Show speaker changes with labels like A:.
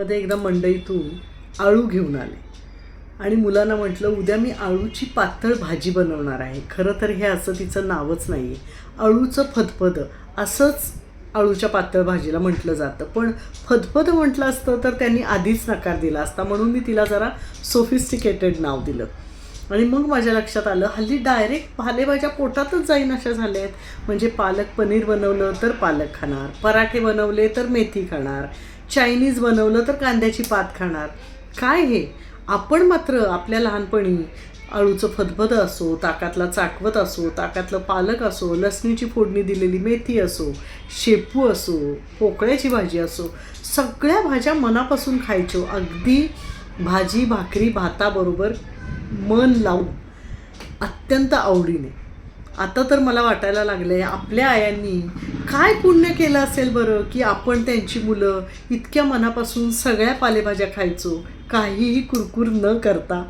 A: मध्ये एकदा मंडईतून आळू घेऊन आले. आणि मुलांना म्हटलं उद्या मी आळूची पातळ भाजी बनवणार आहे. खरं तर हे असं तिचं नावच नाही आहे आळूचं फदफद. असंच आळूच्या पातळ भाजीला म्हटलं जातं. पण फदफद म्हटलं असतं तर त्यांनी आधीच नकार दिला असता. म्हणून मी तिला जरा सोफिस्टिकेटेड नाव दिलं. आणि मग माझ्या लक्षात आलं हल्ली डायरेक्ट पालेभाज्या पोटातच जाईन अशा झाल्या आहेत. म्हणजे पालक पनीर बनवलं तर पालक खाणार. पराठे बनवले तर मेथी खाणार. चायनीज बनवलं तर कांद्याची पात खाणार. काय हे? आपण मात्र आपल्या लहानपणी अळूचं फदफद असो ताकातला चाकवत असो ताकातलं पालक असो लसणीची फोडणी दिलेली मेथी असो शेपू असो पोकळ्याची भाजी असो सगळ्या भाज्या मनापासून खायचो. अगदी भाजी भाकरी भाताबरोबर मन लावून. अत्यंत आवडीने. आता तर मला वाटायला लागलं आहे आपल्या आयांनी काय पुण्य केलं असेल बरं की आपण त्यांची मुलं इतक्या मनापासून सगळ्या पालेभाज्या खायचो? काहीही कुरकुर न करता.